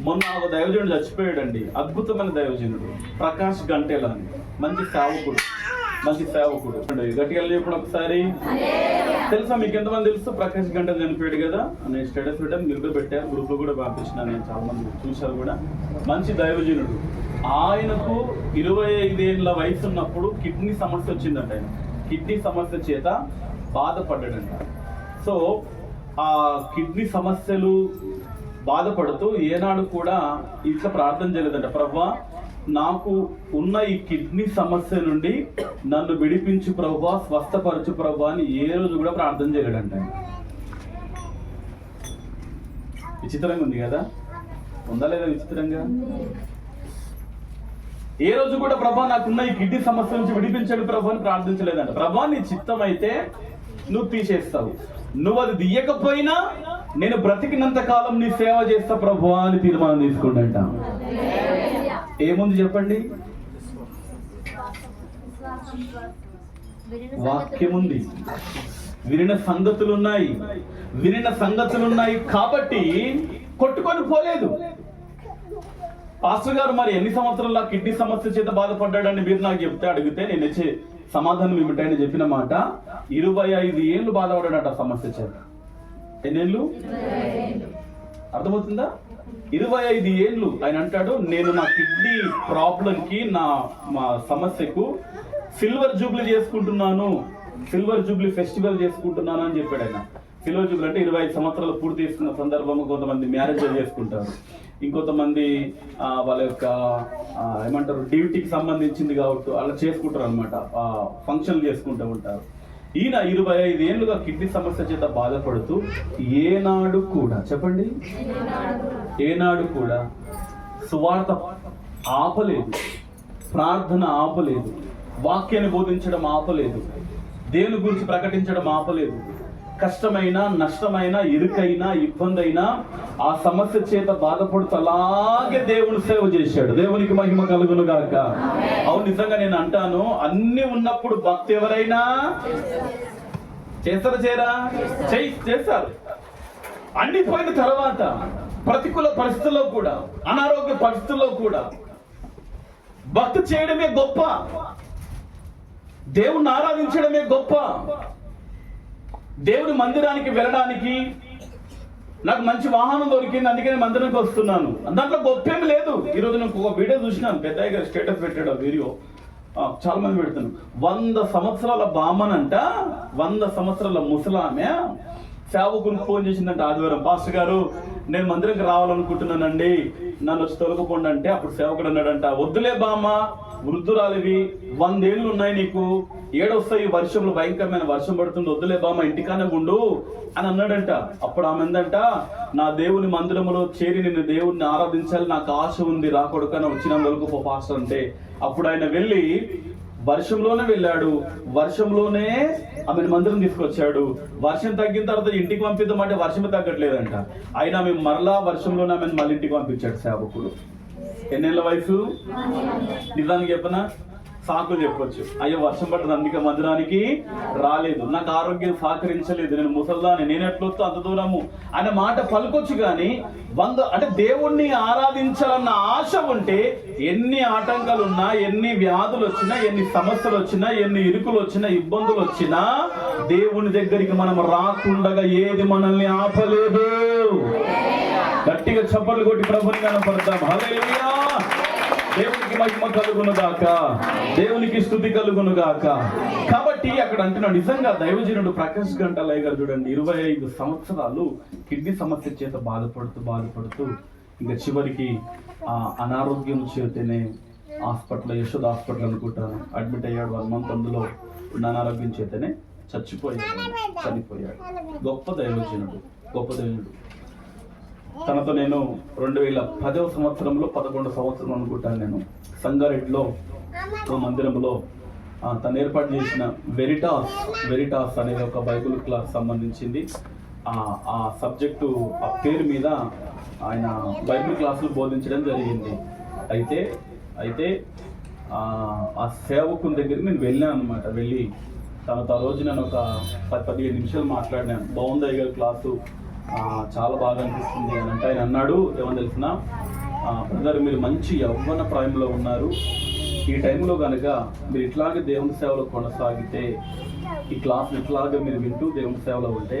మొన్న ఒక దైవజనుడు చచ్చిపోయాడండి. అద్భుతమైన దైవజనుడు. ప్రకాష్ గంటేలా అని మంచి సేవకుడు. మంచి సేవకుడు. గట్టిగా చెప్పండి ఒకసారి. తెలుసా మీకు ఎంతమంది తెలుసు? ప్రకాష్ గంట చనిపోయాడు కదా? నేను స్టేటస్ పెట్టాను మీరు కూడా పెట్టాను గ్రూప్లో కూడా పంపించిన నేను చాలా మంది. చూశారు కూడా. మంచి దైవజనుడు. ఆయనకు ఇరవై ఐదేళ్ళ వయసు ఉన్నప్పుడు కిడ్నీ సమస్య వచ్చిందంట ఆయన. కిడ్నీ సమస్య చేత బాధపడ్డాడంట. సో ఆ కిడ్నీ సమస్యలు బాధపడుతూ ఏనాడు కూడా ఇట్లా ప్రార్థన చేయలేదంట. ప్రభా నాకు ఉన్న ఈ కిడ్నీ సమస్య నుండి నన్ను విడిపించు ప్రభా స్వస్థపరచు ప్రవ్వా అని ఏ రోజు కూడా ప్రార్థన చేయలేడంట విచిత్రంగా ఉంది కదా? ఉందా లేదా విచిత్రంగా? ఏ రోజు కూడా ప్రభా నాకున్న ఈ కిడ్నీ సమస్య నుంచి విడిపించండి ప్రభా అని ప్రార్థించలేదంట ప్రభా నీ చిత్తం అయితే నువ్వు తీసేస్తావు. నువ్వు అది తీయకపోయినా నేను బ్రతికినంత కాలం నీ సేవ చేస్తా ప్రభు అని తీర్మానం తీసుకుంటా ఏముంది చెప్పండి? వాక్యం ఉంది వినిన సంగతులు ఉన్నాయి వినిన సంగతులు ఉన్నాయి కాబట్టి కొట్టుకొని పోలేదు. పాస్టర్ గారు మరి ఎన్ని సంవత్సరాల కిడ్నీ సమస్య చేత బాధపడ్డాడని మీరు నాకు చెప్తే అడిగితే నేను ఇచ్చే సమాధానం ఏమిటని చెప్పిన మాట ఇరవై ఐదు ఏళ్ళు బాధపడ్డాడట ఆ సమస్య చేత. ఎన్నేళ్ళు? అర్థమవుతుందా? ఇరవై ఐదు ఏళ్ళు ఆయన అంటాడు నేను నా కిడ్నీ ప్రాబ్లం కి నా మా సమస్యకు సిల్వర్ జూబ్లీ చేసుకుంటున్నాను. సిల్వర్ జూబ్లీ ఫెస్టివల్ చేసుకుంటున్నాను అని చెప్పాడు ఆయన. సిల్వర్ జూబ్లీ అంటే ఇరవై ఐదు సంవత్సరాలు పూర్తి చేసుకున్న సందర్భంగా కొంతమంది మ్యారేజ్ చేసుకుంటారు. ఇంకొంతమంది వాళ్ళ యొక్క ఏమంటారు డ్యూటీకి సంబంధించింది కాబట్టి అలా చేసుకుంటారు అనమాట ఫంక్షన్లు చేసుకుంటూ ఉంటారు. ఈయన ఇరవై ఐదు ఏళ్ళుగా కిడ్నీ సమస్య చేత బాధపడుతూ ఏనాడు కూడా చెప్పండి. ఏనాడు కూడా సువార్త ఆపలేదు ప్రార్థన ఆపలేదు వాక్యాన్ని బోధించడం ఆపలేదు దేవుని గురించి ప్రకటించడం ఆపలేదు కష్టమైన నష్టమైన ఇరుకైనా ఇబ్బంది అయినా ఆ సమస్య చేత బాధపడుతూ అలాగే దేవుని సేవ చేశాడు. దేవునికి మహిమ కలుగును గాక. అవును నిజంగా నేను అంటాను అన్ని ఉన్నప్పుడు భక్తి ఎవరైనా చేస్తారు చేరా చేయి చేస్తారు. అన్ని పోయిన తర్వాత ప్రతికూల పరిస్థితుల్లో కూడా అనారోగ్య పరిస్థితుల్లో కూడా భక్తి చేయడమే గొప్ప. దేవుణ్ణి ఆరాధించడమే గొప్ప. దేవుని మందిరానికి వెళ్ళడానికి నాకు మంచి వాహనం దొరికింది అందుకని మందిరానికి వస్తున్నాను. దాంట్లో గొప్పేం లేదు. ఈరోజు నేను ఒక వీడియో చూసినాను. పెద్దయ్య గారు స్టేటస్ పెట్టాడు ఆ వీడియో. చాలా మంది పెడుతున్నాను వంద సంవత్సరాల బామనంట వంద సంవత్సరాల ముసలామె సేవకుని ఫోన్ చేసిందంట ఆదివారం. పాస్టర్ గారు నేను మందిరంకి రావాలనుకుంటున్నానండి. నన్ను వచ్చి తొలగకుండా అంటే అప్పుడు సేవకుడు అన్నాడంట. వద్దులే బామ్మ వృద్ధురాలివి వందేళ్ళు ఉన్నాయి నీకు. ఏడొస్తాయి వర్షంలో భయంకరమైన వర్షం పడుతుంది వద్దులే బామ్మ ఇంటికానే ఉండు అని అన్నాడంట. అప్పుడు ఆమె అందంట నా దేవుని మందిరములో చేరి నిన్ను దేవుణ్ణి ఆరాధించాలి నాకు ఆశ ఉంది రాకొడుకని వచ్చినందుకు పో పాస్టర్ అంటే. అప్పుడు ఆయన వెళ్ళి వర్షంలోనే వెళ్ళాడు. వర్షంలోనే ఆమెను మందిరం తీసుకొచ్చాడు. వర్షం తగ్గిన తర్వాత ఇంటికి పంపిద్దామంటే వర్షం తగ్గట్లేదంట. అయినా ఆమె మరలా వర్షంలోనే ఆమెను మళ్ళీ ఇంటికి పంపించాడు సేవకుడు. ఎన్నేళ్ళ వయసు? నిజానికి చెప్పనా? సాకులు చెప్పొచ్చు. అయ్యో వర్షం పడ్డది అందుకే మందిరానికి రాలేదు. నాకు ఆరోగ్యం సహకరించలేదు. నేను ముసల్దాని నేను ఎట్లొస్తా అంత దూరము? అనే మాట పలుకొచ్చు కానీ వంద అంటే దేవుణ్ణి ఆరాధించాలన్న ఆశ ఉంటే ఎన్ని ఆటంకాలు ఉన్నా ఎన్ని వ్యాధులు వచ్చినా ఎన్ని సమస్యలు వచ్చినా ఎన్ని ఇరుకులు వచ్చినా ఇబ్బందులు వచ్చినా దేవుని దగ్గరికి మనం రాకుండగా ఏది మనల్ని ఆపలేదు. గట్టిగా చప్పట్లు కొట్టి ప్రభుని కనపడతాం. హలో దేవునికి మహిమ కలుగును గాక. దేవునికి స్థుతి కలుగును గాక. కాబట్టి అక్కడ అంటున్నాడు నిజంగా దైవజనుడు ప్రకాష్ గంటలయ్య గారు చూడండి ఇరవై ఐదు సంవత్సరాలు కిడ్నీ సమస్య చేత బాధపడుతూ బాధపడుతూ ఇంకా చివరికి ఆ అనారోగ్యం చేతనే హాస్పిటల్ యశోద్ హాస్పిటల్ అనుకుంటాను. అడ్మిట్ అయ్యాడు వన్ మంత్ అందులో ఉన్న అనారోగ్యం చేతనే చచ్చిపోయాడు చనిపోయాడు. గొప్ప దైవజనుడు గొప్ప దైవజనుడు. తనతో నేను రెండు వేల పదవ సంవత్సరంలో పదకొండు సంవత్సరం అనుకుంటాను నేను. సంగారెడ్డిలో మందిరంలో తను ఏర్పాటు చేసిన వెరిటాస్ వెరిటాస్ అనేది ఒక బైబుల్ క్లాస్ సంబంధించింది. ఆ సబ్జెక్టు ఆ పేరు మీద ఆయన బైబిల్ క్లాసులు బోధించడం జరిగింది. అయితే అయితే ఆ సేవకుని దగ్గరికి నేను వెళ్ళాను అనమాట వెళ్ళి తనతో ఆ రోజు నేను ఒక పది పదిహేను నిమిషాలు మాట్లాడినాను. బాగుంది అయ్య క్లాసు చాలా బాగా అనిపిస్తుంది అని అంటే ఆయన అన్నాడు ఏమని తెలిసిన? బ్రదర్ మీరు మంచి యవ్వన ప్రాయంలో ఉన్నారు. ఈ టైంలో కనుక మీరు ఇట్లాగే దేవుని సేవలో కొనసాగితే ఈ క్లాస్ ఇట్లాగే మీరు వింటూ దేవుని సేవలో ఉంటే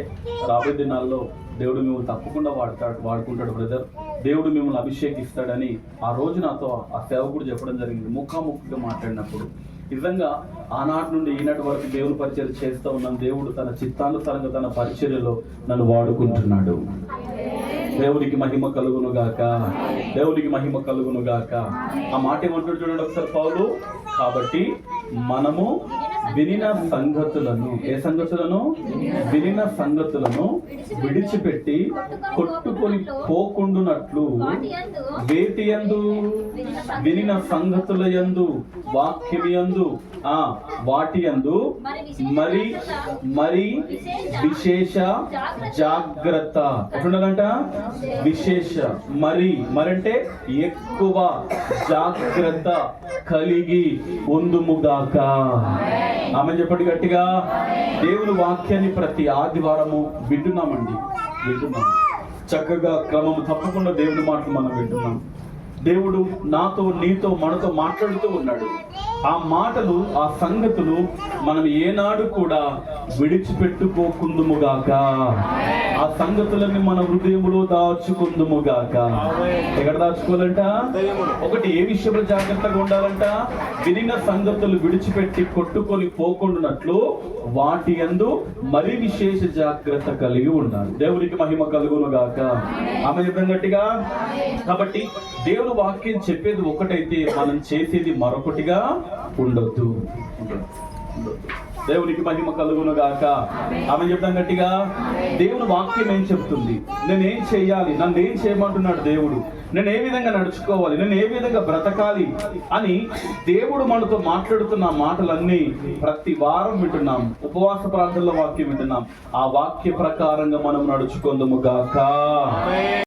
రాబోయే దినాల్లో దేవుడు మిమ్మల్ని తప్పకుండా వాడతాడు వాడుకుంటాడు బ్రదర్. దేవుడు మిమ్మల్ని అభిషేకిస్తాడని ఆ రోజు నాతో ఆ సేవకుడు చెప్పడం జరిగింది. ముఖాముఖిగా మాట్లాడినప్పుడు నిజంగా ఆనాటి నుండి ఈనాటి వరకు దేవుని పరిచయం చేస్తూ ఉన్నాం దేవుడు తన చిత్తానుసారంగా తన పరిచర్యలో నన్ను వాడుకుంటున్నాడు. దేవునికి మహిమ కలుగును గాక. దేవునికి మహిమ కలుగును గాక. ఆ మాట ఏమంటాడు చూడండి ఒకసారి పౌలు. కాబట్టి మనము వినిన సంగతులను ఏ సంగతులను? వినిన సంగతులను విడిచిపెట్టి కొట్టుకొని పోకుండునట్లు వేటి యందు వినిన సంగతుల యందు వాక్యం యందు ఆ వాటి యందు మరి మరి విశేష జాగ్రత్త. ఎట్లుండాలంట విశేష. మరి మరంటే ఎక్కువ జాగ్రత్త కలిగి ఉందుముగాక. ఆమె చెప్పండి గట్టిగా. దేవుని వాక్యాన్ని ప్రతి ఆదివారము వింటున్నామండి. వింటున్నాం. చక్కగా క్రమము తప్పకుండా దేవుని మాటలు మనం వింటున్నాం. దేవుడు నాతో నీతో మనతో మాట్లాడుతూ ఉన్నాడు. ఆ మాటలు ఆ సంగతులు మనం ఏనాడు కూడా విడిచిపెట్టుకోకుందుముగాక. ఆ సంగతులని మన హృదయంలో దాచుకుందుముగాక. ఎక్కడ దాచుకోవాలంట? ఒకటి ఏ విషయంలో జాగ్రత్తగా ఉండాలంట? వినిన సంగతులు విడిచిపెట్టి కొట్టుకొని పోకుండానట్లు వాటి యందు మరి విశేష జాగ్రత్త కలిగి ఉండాలి. దేవునికి మహిమ కలుగునుగాక. ఆమె చెప్పిన గట్టిగా? కాబట్టి దేవుని వాక్యం చెప్పేది ఒకటైతే మనం చేసేది మరొకటిగా ఉండొద్దు. దేవునికి మహిమ కలుగును గాక ఆమె చెప్తాం గట్టిగా దేవుని వాక్యం ఏం చెప్తుంది? నేను ఏం చేయాలి? నన్ను ఏం చేయమంటున్నాడు దేవుడు? నేను ఏ విధంగా నడుచుకోవాలి? నేను ఏ విధంగా బ్రతకాలి? అని దేవుడు మనతో మాట్లాడుతున్న మాటలన్నీ ప్రతి వారం వింటున్నాం. ఉపవాస ప్రాంతంలో వాక్యం వింటున్నాం. ఆ వాక్య ప్రకారంగా మనం నడుచుకుందాము గాక